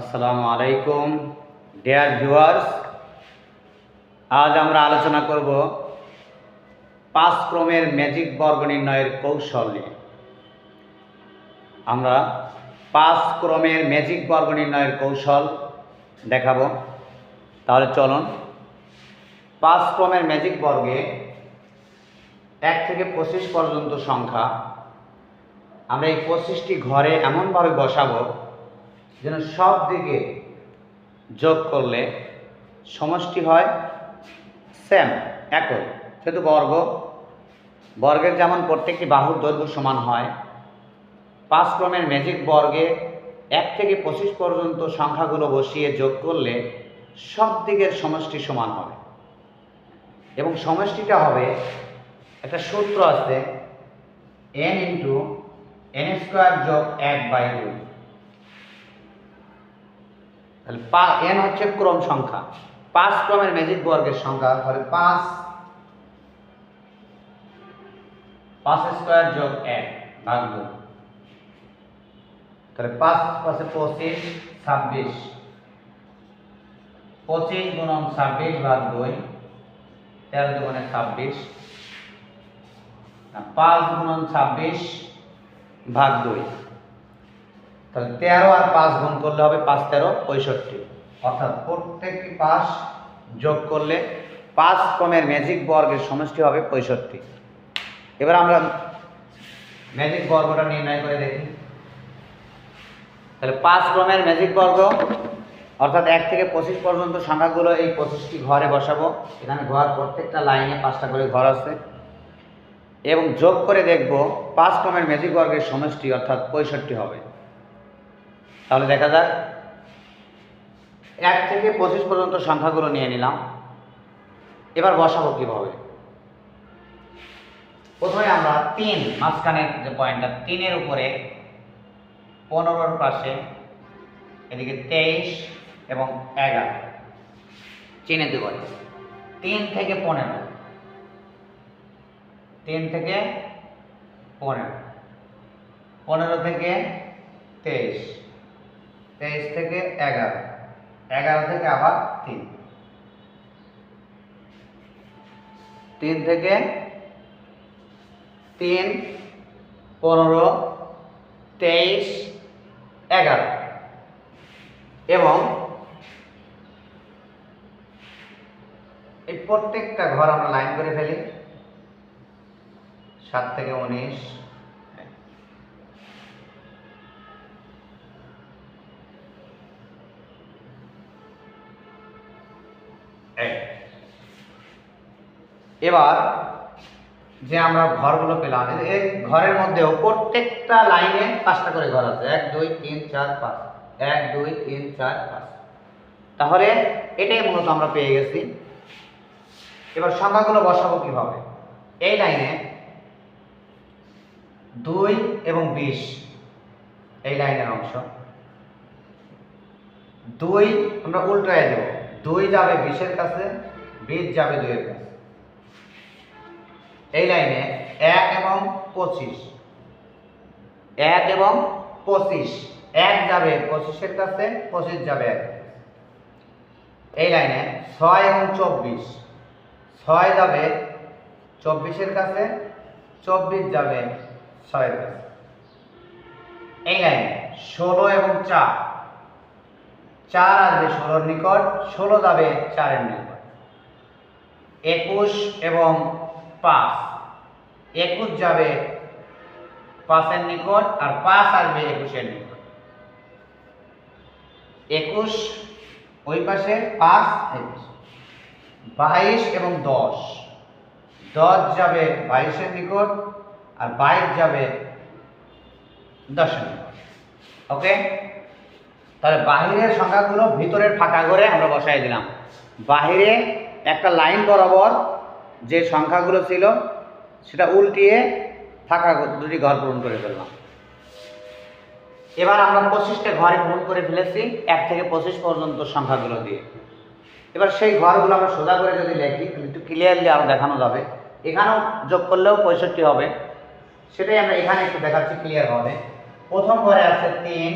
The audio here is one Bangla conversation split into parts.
আসসালামু আলাইকুম, ডিয়ার ভিউয়ার্স। আজ আমরা আলোচনা করব পাঁচ ক্রমের ম্যাজিক বর্গ নির্ণয়ের কৌশল নিয়ে। আমরা পাঁচ ক্রমের ম্যাজিক বর্গ নির্ণয়ের কৌশল দেখাবো। তাহলে চলুন, পাঁচ ক্রমের ম্যাজিক বর্গে এক থেকে পঁচিশ পর্যন্ত সংখ্যা, আমরা এই পঁচিশটি ঘরে এমনভাবে বসাবো যেন সব দিকে যোগ করলে সমষ্টি হয় সেম একই। যেহেতু বর্গ, বর্গের যেমন প্রত্যেকটি বাহুর দৈর্ঘ্য সমান হয়, পাঁচ ক্রমের ম্যাজিক বর্গে এক থেকে পঁচিশ পর্যন্ত সংখ্যাগুলো বসিয়ে যোগ করলে সব দিকের সমষ্টি সমান হবে। এবং সমষ্টিটা হবে, একটা সূত্র আছে এন ইন্টু এন স্কোয়ার যোগ এক বাই দুই। তাহলে পা, এন হচ্ছে ক্রম সংখ্যা। পাঁচ ক্রমের ম্যাজিক বর্গের সংখ্যা, তাহলে পাঁচ পাঁচ স্কোয়ার যোগ এক, ভাগ দুই তাহলে পাঁচ পাশে পঁচিশ, ছাব্বিশ। পঁচিশ গুণন ছাব্বিশ ভাগ দুই, তেরো দুগুণে ছাব্বিশ। পাঁচ গুণন ছাব্বিশ ভাগ দুই। তাহলে তেরো আর পাঁচ গুণ করলে হবে পাঁচ তেরো পঁয়ষট্টি। অর্থাৎ প্রত্যেকটি পাঁচ যোগ করলে পাঁচ ক্রমের ম্যাজিক বর্গের সমষ্টি হবে পঁয়ষট্টি। এবার আমরা ম্যাজিক বর্গটা নির্ণয় করে দেখি। তাহলে পাঁচ ক্রমের ম্যাজিক বর্গ, অর্থাৎ এক থেকে পঁচিশ পর্যন্ত সংখ্যাগুলো এই পঁচিশটি ঘরে বসাবো। এখানে ঘর প্রত্যেকটা লাইনে পাঁচটা করে ঘর আছে। এবং যোগ করে দেখব পাঁচ ক্রমের ম্যাজিক বর্গের সমষ্টি, অর্থাৎ পঁয়ষট্টি হবে। তাহলে দেখা যাক। এক থেকে পঁচিশ পর্যন্ত সংখ্যাগুলো নিয়ে নিলাম। এবার বসাবো কীভাবে? প্রথমে আমরা তিন মাঝখানের যে পয়েন্টটা, তিনের উপরে পনেরোর পাশে, এদিকে তেইশ এবং এগারো। চিনে দেব তিন থেকে পনেরো। তিন থেকে পনেরো। পনেরো থেকে তেইশ। তেইশ থেকে এগারো। এগারো থেকে আবার তিন। তিন থেকে তিন, পনেরো, তেইশ, এগারো। এবং এই প্রত্যেকটা ঘর আমরা লাইন করে ফেলি। সাত থেকে উনিশ এক। এবার যে আমরা ঘরগুলো পেলাম, এই- ঘরের মধ্যেও প্রত্যেকটা লাইনে পাঁচটা করে ঘর আছে। এক, দুই, তিন, চার, পাঁচ। এক, দুই, তিন, চার, পাঁচ। তাহলে এটাই মূলত আমরা পেয়ে গেছি। এবার সংখ্যাগুলো বসাবো কীভাবে? এই লাইনে দুই এবং বিশ, এই লাইনের অংশ। দুই আমরা উল্টায় দেব। দুই যাবে বিশের কাছে, বিশ যাবে দুইয়ের কাছে। এই লাইনে এক এবং পঁচিশ। এক এবং পঁচিশ। এক যাবে পঁচিশের কাছে, পঁচিশ যাবে এক। এই লাইনে ছয় এবং চব্বিশ। ছয় যাবে চব্বিশের কাছে, চব্বিশ যাবে ছয়ের কাছে। এই লাইনে ষোলো এবং চার। চার আসবে ষোলোর নিকট, ষোলো যাবে চারের নিকট। একুশ এবং পাঁচ। একুশ যাবে পাঁচের নিকট আর পাঁচ আসবে একুশের নিকট। একুশ ওই পাশে, পাঁচ একুশ। বাইশ এবং দশ। দশ যাবে বাইশের নিকট আর বাইশ যাবে দশের নিকট। ওকে? তাহলে বাহিরের সংখ্যাগুলো ভিতরের ফাঁকা করে আমরা বসাই দিলাম। বাহিরে একটা লাইন বরাবর যে সংখ্যাগুলো ছিল, সেটা উল্টিয়ে ফাঁকা দুটি ঘর পূরণ করে ফেললাম। এবার আমরা পঁচিশটা ঘরে পূরণ করে ফেলেছি, এক থেকে পঁচিশ পর্যন্ত সংখ্যাগুলো দিয়ে। এবার সেই ঘরগুলো আমরা সোজা করে যদি লিখি, একটু ক্লিয়ারলি আরও দেখানো যাবে। এখানেও যোগ করলেও পঁয়ষট্টি হবে। সেটাই আমরা এখানে একটু দেখাচ্ছি ক্লিয়ার হবে প্রথম ঘরে আছে তিন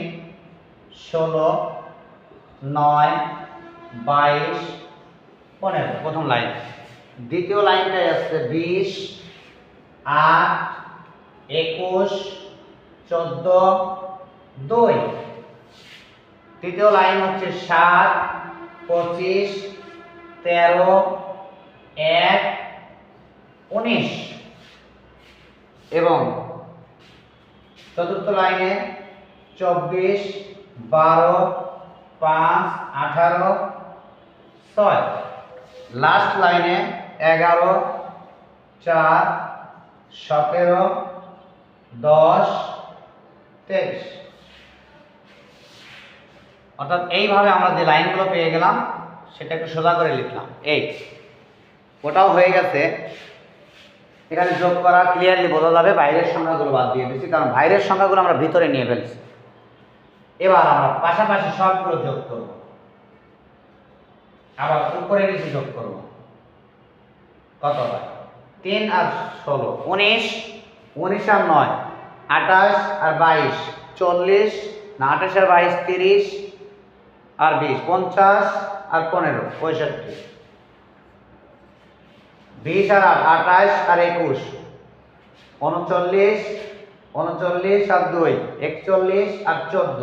ষোলো, নয়, বাইশ, পনেরো, প্রথম লাইন। দ্বিতীয় লাইনটাই আসছে বিশ, আট, একুশ, চোদ্দ, দুই। তৃতীয় লাইন হচ্ছে সাত, পঁচিশ, তেরো, এক, উনিশ। এবং চতুর্থ লাইনে চব্বিশ বারো, পাঁচ, আঠারো, ছয়। লাস্ট লাইনে এগারো, চার, সতেরো, দশ, তেইশ। অর্থাৎ এইভাবে আমরা যে লাইনগুলো পেয়ে গেলাম, সেটা একটু সোজা করে লিখলাম। এই ওটাও হয়ে গেছে। এখানে যোগ করা ক্লিয়ারলি বোঝা যাবে, বাইরের সংখ্যাগুলো বাদ দিয়ে দিচ্ছি, কারণ বাইরের সংখ্যাগুলো আমরা ভিতরে নিয়ে ফেলছি। এবার আমরা পাশাপাশি সবগুলো যোগ করব। আবার উপরে নিচে যোগ করব। কত হয়? তিন আর ষোলো। উনিশ। উনিশ আর নয়। আঠাশ আর বাইশ। চল্লিশ। না, আঠাশ আর বাইশ, তিরিশ আর বিশ। পঞ্চাশ আর পনেরো। পঁয়ষট্টি। বিশ আর আঠাশ আর একুশ। উনচল্লিশ। উনচল্লিশ আর দুই, একচল্লিশ আর চোদ্দ,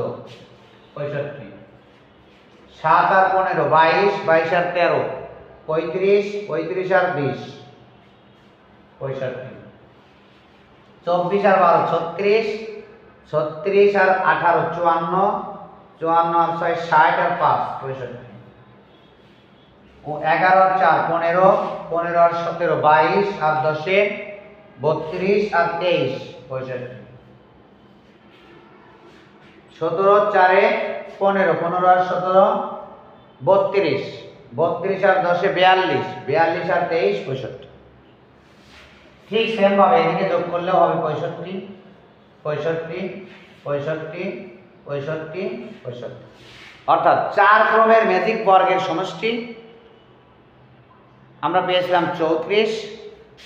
পঁয়ষট্টি। সাত আর পনেরো, বাইশ বাইশ আর তেরো, পঁয়ত্রিশ পঁয়ত্রিশ আর বিশ, পঁয়ষট্টি। চব্বিশ আর বারো, ছত্রিশ ছত্রিশ আর আঠারো, চুয়ান্ন চুয়ান্ন আর ছয়, ষাট আর পাঁচ, পঁয়ষট্টি। ও এগারো আর চার, পনেরো পনেরো আর সতেরো, বাইশ আর দশে বত্রিশ আর তেইশ, পঁয়ষট্টি। সতেরো চারে পনেরো পনেরো আর সতেরো, বত্রিশ। বত্রিশ আর দশে বিয়াল্লিশ বিয়াল্লিশ আর তেইশ, পঁয়ষট্টি। ঠিক সেমভাবে এদিকে যোগ করলেও হবে পঁয়ষট্টি পঁয়ষট্টি পঁয়ষট্টি পঁয়ষট্টি পঁয়ষট্টি। অর্থাৎ চার ক্রমের ম্যাজিক বর্গের সমষ্টি। আমরা পেয়েছিলাম চৌত্রিশ,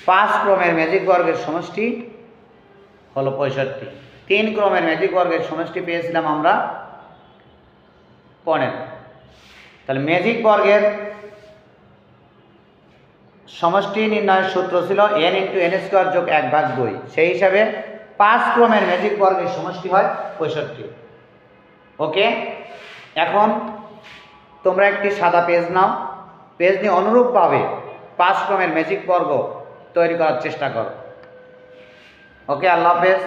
পাঁচ ক্রমের ম্যাজিক বর্গের সমষ্টি হলো পঁয়ষট্টি। তিন ক্রমের ম্যাজিক বর্গের সমষ্টি পেয়েছিলাম আমরা পনেরো। তাহলে ম্যাজিক বর্গের সমষ্টি নির্ণয়ের সূত্র ছিল এন ইন্টু এন স্কোয়ার যোগ এক ভাগ দুই। সেই হিসাবে পাঁচ ক্রমের ম্যাজিক বর্গের সমষ্টি হয় পঁয়ষট্টি। ওকে? এখন তোমরা একটি সাদা পেজ নাও। পেজ নিয়ে অনুরূপভাবে পাঁচ ক্রমের ম্যাজিক বর্গ তৈরি করার চেষ্টা করো। ওকে, আল্লাহ হাফেজ।